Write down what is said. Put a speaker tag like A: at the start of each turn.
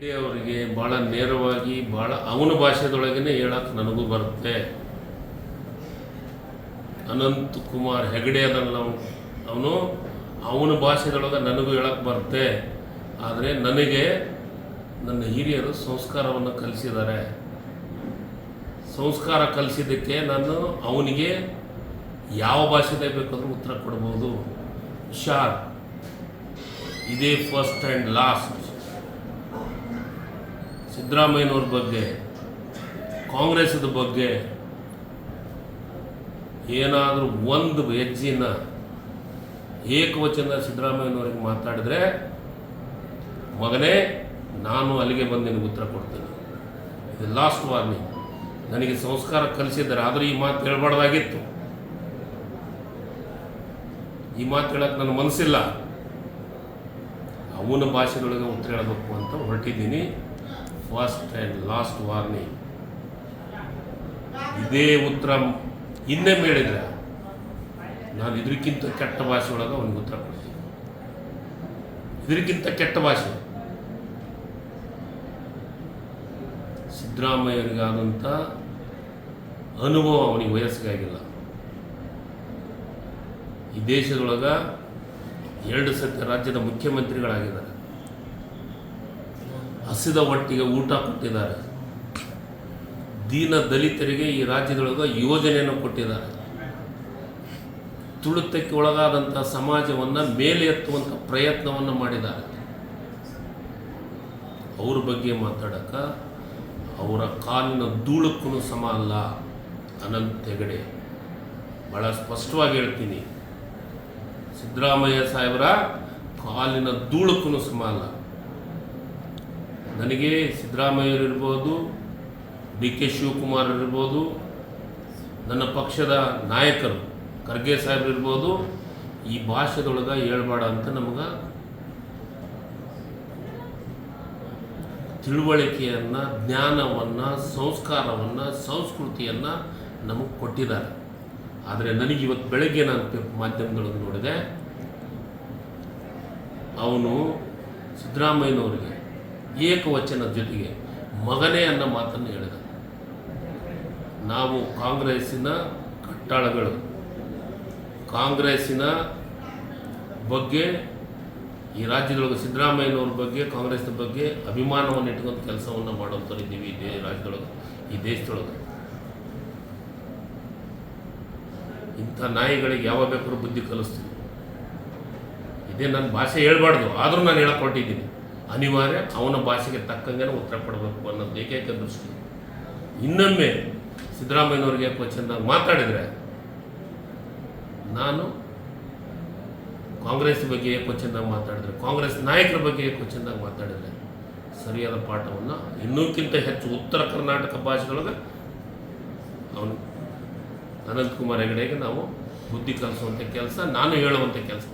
A: ಹೆಗ್ಡೆ ಅವರಿಗೆ ಭಾಳ ನೇರವಾಗಿ ಭಾಳ ಅವನ ಭಾಷೆದೊಳಗೇ ಹೇಳಕ್ಕೆ ನನಗೂ ಬರುತ್ತೆ. ಅನಂತ್ ಕುಮಾರ್ ಹೆಗಡೆ ಅದಲ್ಲ ಅವನು. ಅವನ ಭಾಷೆದೊಳಗೆ ನನಗೂ ಹೇಳಕ್ಕೆ ಬರುತ್ತೆ. ಆದರೆ ನನಗೆ ನನ್ನ ಹಿರಿಯರು ಸಂಸ್ಕಾರವನ್ನು ಕಲಿಸಿದ್ದಾರೆ. ಸಂಸ್ಕಾರ ಕಲಿಸಿದ್ದಕ್ಕೆ ನಾನು ಅವನಿಗೆ ಯಾವ ಭಾಷೆದೇ ಬೇಕಾದರೂ ಉತ್ತರ ಕೊಡ್ಬೋದು. ಹುಷಾರ್. ಇದೇ ಫಸ್ಟ್ ಆ್ಯಂಡ್ ಲಾಸ್ಟ್ ಸಿದ್ದರಾಮಯ್ಯನವ್ರ ಬಗ್ಗೆ ಕಾಂಗ್ರೆಸ್ದ ಬಗ್ಗೆ ಏನಾದರೂ ಒಂದು ಹೆಜ್ಜಿನ ಏಕವಚನ ಸಿದ್ದರಾಮಯ್ಯನವ್ರಿಗೆ ಮಾತಾಡಿದ್ರೆ, ಮಗನೇ, ನಾನು ಅಲ್ಲಿಗೆ ಬಂದು ನಿನಗೆ ಉತ್ತರ ಕೊಡ್ತೇನೆ. ಇದು ಲಾಸ್ಟ್ ವಾರ್ನಿಂಗ್ ನನಗೆ ಸಂಸ್ಕಾರ ಕಲಿಸಿದ್ದಾರೆ. ಆದರೆ ಈ ಮಾತು ಹೇಳ್ಬಾರ್ದಾಗಿತ್ತು. ಈ ಮಾತು ಹೇಳಕ್ಕೆ ನನ್ನ ಮನಸ್ಸಿಲ್ಲ. ಅವನ ಭಾಷೆಗಳಿಗೆ ಉತ್ತರ ಹೇಳಬೇಕು ಅಂತ ಹೊರಟಿದ್ದೀನಿ. ಫಸ್ಟ್ ಆ್ಯಂಡ್ ಲಾಸ್ಟ್ ವಾರ್ನಿಂಗ್ ಇದೇ ಉತ್ತರ ಇನ್ನೇ ಹೇಳಿದ್ರೆ ನಾನು ಇದಕ್ಕಿಂತ ಕೆಟ್ಟ ಭಾಷೆ ಒಳಗೆ ಅವನಿಗೆ ಉತ್ತರ ಕೊಡ್ತೀನಿ. ಇದಕ್ಕಿಂತ ಕೆಟ್ಟ ಭಾಷೆ. ಸಿದ್ದರಾಮಯ್ಯನಿಗಾದಂಥ ಅನುಭವ ಅವನಿಗೆ ವಯಸ್ಸಿಗಾಗಿಲ್ಲ. ಈ ದೇಶದೊಳಗೆ ಎರಡು ಸತಿ ರಾಜ್ಯದ ಮುಖ್ಯಮಂತ್ರಿಗಳಾಗಿದ್ದಾರೆ. ಹಸಿದ ಹೊಟ್ಟಿಗೆ ಊಟ ಕೊಟ್ಟಿದ್ದಾರೆ. ದೀನ ದಲಿತರಿಗೆ ಈ ರಾಜ್ಯದೊಳಗೆ ಯೋಜನೆಯನ್ನು ಕೊಟ್ಟಿದ್ದಾರೆ. ತುಳಿತಕ್ಕೆ ಒಳಗಾದಂಥ ಸಮಾಜವನ್ನು ಮೇಲೆ ಎತ್ತುವಂಥ ಪ್ರಯತ್ನವನ್ನು ಮಾಡಿದ್ದಾರೆ. ಅವ್ರ ಬಗ್ಗೆ ಮಾತಾಡೋಕೆ ಅವರ ಕಾಲಿನ ಧೂಳಕ್ಕೂ ಸಮ ಅಲ್ಲ. ಅನಂತ ಹೆಗಡೆ ಭಾಳ ಸ್ಪಷ್ಟವಾಗಿ ಹೇಳ್ತೀನಿ. ಸಿದ್ದರಾಮಯ್ಯ ಸಾಹೇಬರ ಕಾಲಿನ ಧೂಳಕ್ಕೂ ಸಮ ಅಲ್ಲ. ನನಗೆ ಸಿದ್ದರಾಮಯ್ಯರಿರ್ಬೋದು ಡಿ ಕೆ ಶಿವಕುಮಾರ್ ಇರ್ಬೋದು, ನನ್ನ ಪಕ್ಷದ ನಾಯಕರು ಖರ್ಗೆ ಸಾಹೇಬ್ ಇರ್ಬೋದು, ಈ ಭಾಷೆದೊಳಗೆ ಹೇಳ್ಬೇಡ ಅಂತ ನಮಗೆ ತಿಳುವಳಿಕೆಯನ್ನು, ಜ್ಞಾನವನ್ನು, ಸಂಸ್ಕಾರವನ್ನು, ಸಂಸ್ಕೃತಿಯನ್ನು ನಮಗೆ ಕೊಟ್ಟಿದ್ದಾರೆ. ಆದರೆ ನನಗೆ ಇವತ್ತು ಬೆಳಗ್ಗೆ ನಾನು ಮಾಧ್ಯಮದೊಳಗೆ ನೋಡಿದೆ, ಅವನು ಸಿದ್ದರಾಮಯ್ಯನವರಿಗೆ ಏಕವಚನದ ಜೊತೆಗೆ ಮಗನೇ ಅನ್ನೋ ಮಾತನ್ನು ಹೇಳಿದ. ನಾವು ಕಾಂಗ್ರೆಸ್ಸಿನ ಕಟ್ಟಾಳಗಳು. ಕಾಂಗ್ರೆಸ್ಸಿನ ಬಗ್ಗೆ, ಈ ರಾಜ್ಯದೊಳಗೆ ಸಿದ್ದರಾಮಯ್ಯನವ್ರ ಬಗ್ಗೆ ಕಾಂಗ್ರೆಸ್ನ ಬಗ್ಗೆ ಅಭಿಮಾನವನ್ನು ಇಟ್ಕೊಂಡು ಕೆಲಸವನ್ನು ಮಾಡೋಂಥವ್ರು ಇದ್ದೀವಿ ಈ ದೇ, ರಾಜ್ಯದೊಳಗೆ, ಈ ದೇಶದೊಳಗೆ. ಇಂಥ ನಾಯಿಗಳಿಗೆ ಯಾವ ಬೇಕಾದ್ರೂ ಬುದ್ಧಿ ಕಲಿಸ್ತೀವಿ ಇದೇ ನನ್ನ ಭಾಷೆ ಹೇಳ್ಬಾರ್ದು, ಆದರೂ ನಾನು ಹೇಳಕ್ಕೆ ಹೊರಟಿದ್ದೀನಿ. ಅನಿವಾರ್ಯ, ಅವನ ಭಾಷೆಗೆ ತಕ್ಕಂಗೆ ಉತ್ತರ ಕೊಡಬೇಕು ಅನ್ನೋದು ಏಕೈಕ ದೃಷ್ಟಿ. ಇನ್ನೊಮ್ಮೆ ಸಿದ್ದರಾಮಯ್ಯನವ್ರಿಗೆ ಕ್ವಶನ್ದಾಗ ಮಾತಾಡಿದರೆ, ನಾನು ಕಾಂಗ್ರೆಸ್ ಬಗ್ಗೆ ಕ್ವಶನ್ದಾಗ ಮಾತಾಡಿದರೆ, ಕಾಂಗ್ರೆಸ್ ನಾಯಕರ ಬಗ್ಗೆ ಕ್ವಶನ್ದಾಗ ಮಾತಾಡಿದರೆ, ಸರಿಯಾದ ಪಾಠವನ್ನು ಇನ್ನೂಕ್ಕಿಂತ ಹೆಚ್ಚು ಉತ್ತರ ಕರ್ನಾಟಕ ಭಾಷೆಯೊಳಗೆ ಅವನು ಅನಂತಕುಮಾರ್ ಹೆಗಡೆಗೆ ನಾವು ಬುದ್ಧಿ ಕಲಿಸುವಂಥ ಕೆಲಸ, ನಾನು ಹೇಳುವಂಥ ಕೆಲಸ